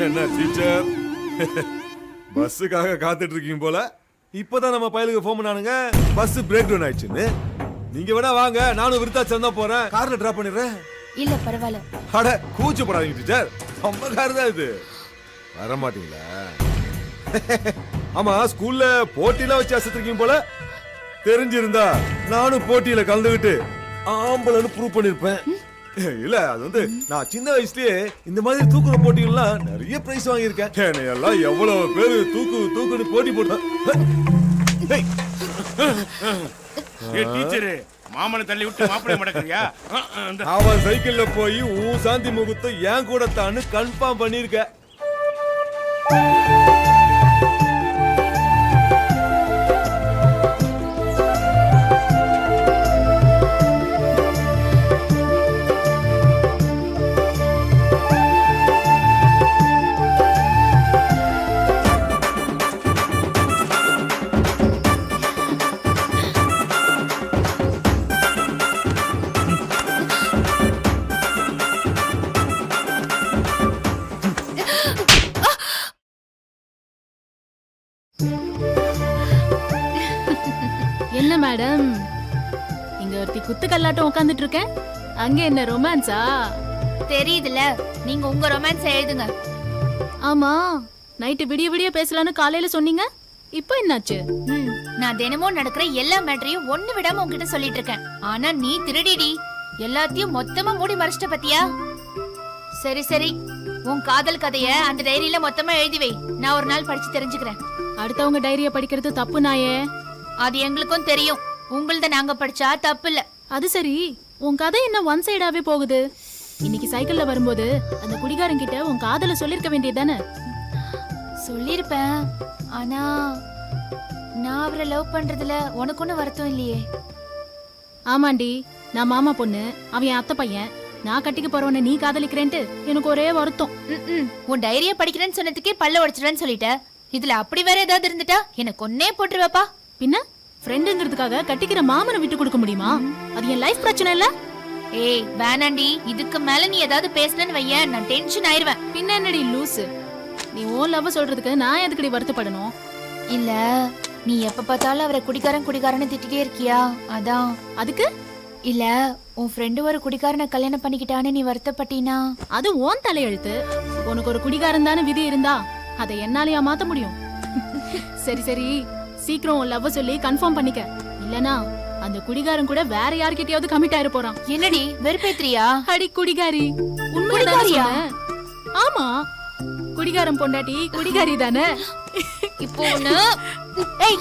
Teacher பஸ்ஸுக்காக காத்துட்டு இருக்கீங்க போல. இப்பதான் நம்ம பயலுக்கு ஃபோன் பண்ணானுங்க. பஸ் பிரேக் டவுன் ஆயிடுச்சுன்னு. நீங்க வேணா வாங்க நானும் விருத்தாச்சலம் தான் போறேன். கார்ல டிராப் பண்ணிடுறேன். இல்ல பரவாயில்ல. அட கூச்சப்படாதீங்க டீச்சர் நம்ம கார் தான் இது. வர மாட்டீங்களா? ஆமா ஸ்கூல்ல போட்டிலாம் வச்சு அசத்துருக்கீங்க போல. தெரிஞ்சிருந்தா நானும் போட்டியில கலந்துகிட்டு ஆம்பளைன்னு ப்ரூவ் பண்ணிருப்பேன். இல்ல அது வந்து நான் சின்ன வயசுலயே இந்த மாதிரி தூக்குற போட்டிகள்லாம் நிறைய பிரைஸ் வாங்கியிருக்கேன். என்னை எல்லாம் எவ்வளவு பேரு தூக்கு தூக்குன்னு போட்டி போட்டேன் மாமனை தள்ளி விட்டு மாப்பிளை மடக்குறியா? அவன் சைக்கிள்ல போய் உன் சாந்தி முகத்தை என் கூட தான்னு கன்ஃபார்ம் பண்ணிருக்க என்ன மேடம்? இங்க ஒருத்தி குத்து கல்லாட்டம் உட்காந்துட்டு இருக்கேன். அங்க என்ன ரொமான்ஸா? தெரியுதுல. நீங்க உங்க ரொமான்ஸ் எழுதுங்க. ஆமா. நைட்டு விடிய விடிய பேசலாம்னு காலையில சொன்னீங்க. இப்போ என்னாச்சு? ம், நான் தினமும் நடக்கிற எல்லா மேட்டரையும் ஒண்ணு விடாம உன்கிட்ட சொல்லிட்டு இருக்கேன். ஆனா நீ திருடிடி. எல்லாத்தையும் மொத்தமா மூடி மறைச்சிட்ட பத்தியா? சரி சரி. உன் காதல் கதைய அந்த டைரியில மொத்தமா எழுதி வை. நான் ஒரு நாள் படிச்சு தெரிஞ்சுக்கிறேன். அடுத்தவங்க டைரிய படிக்கிறது தப்பு நாயே. அது எங்களுக்கும் தெரியும். உங்களத நாங்க படிச்சா தப்பு இல்ல அது சரி. உன் கதை என்ன ஒன் சைடாவே போகுது? இன்னைக்கு சைக்கிள்ல வரும்போது அந்த குடிகாரன் கிட்ட உன் காதல சொல்லிருக்க வேண்டியதானே சொல்லிருப்பேன். ஆனா நான் அவரை லவ் பண்றதுல உனக்கு ஒன்னும் வருத்தம் இல்லையே. ஆமாண்டி. நான் மாமா பொண்ணு. அவன் என் அத்தை பையன். நான் கட்டிக்க போறவன நீ காதலிக்கிறேன்ட்டு எனக்கு ஒரே வருத்தம். உன் டைரிய படிக்கிறேன்னு சொன்னதுக்கே பல்ல உடைச்சிடுறேன்னு சொல்லிட்ட. இதுல அப்படி வேற ஏதாவது இருந்துட்டா? எனக்கு ஒன்னே போட்டுருவப்பா. பின்ன ஃப்ரெண்டுங்கிறதுக்காக கட்டிக்கிற மாமனை விட்டு கொடுக்க முடியுமா? அது என் லைஃப் பிரச்சனை இல்ல. ஏய் வேணாண்டி. இதுக்கு மேல நீ ஏதாவது பேசலன்னு வையேன் நான் டென்ஷன் ஆயிருவேன். பின்ன என்னடி லூசு? நீ ஓன் லவ் சொல்றதுக்கு நான் எதுக்கடி வருத்தப்படணும்? இல்ல நீ எப்ப பார்த்தாலும் அவரை குடிகாரன் குடிகாரன்னு திட்டிட்டே இருக்கியா? அதான். அதுக்கு? இல்ல உன் ஃப்ரெண்டு ஒரு குடிகாரனை கல்யாணம் பண்ணிக்கிட்டான்னு நீ வருத்தப்பட்டினா? அது ஓன் தலையெழுத்து. உனக்கு ஒரு குடிகாரன் தானே விதி இருந்தா அதை என்னாலயா மாத்த முடியும்? சரி சரி. சீக்கிரம் உன் லவ் சொல்லி கன்ஃபார்ம் பண்ணிக்க. இல்லனா அந்த குடிகாரன் கூட வேற யார்கிட்டயாவது கமிட் ஆயிர போறான். என்னடி வெறுப்பேத்திரியா அடி குடிகாரி. உண்மைதானே குடிகாரியா? சொன்னேன். ஆமா. குடிகாரன் பொண்டாட்டி குடிகாரி தானே? இப்போ ஒண்ணு. ஏய்.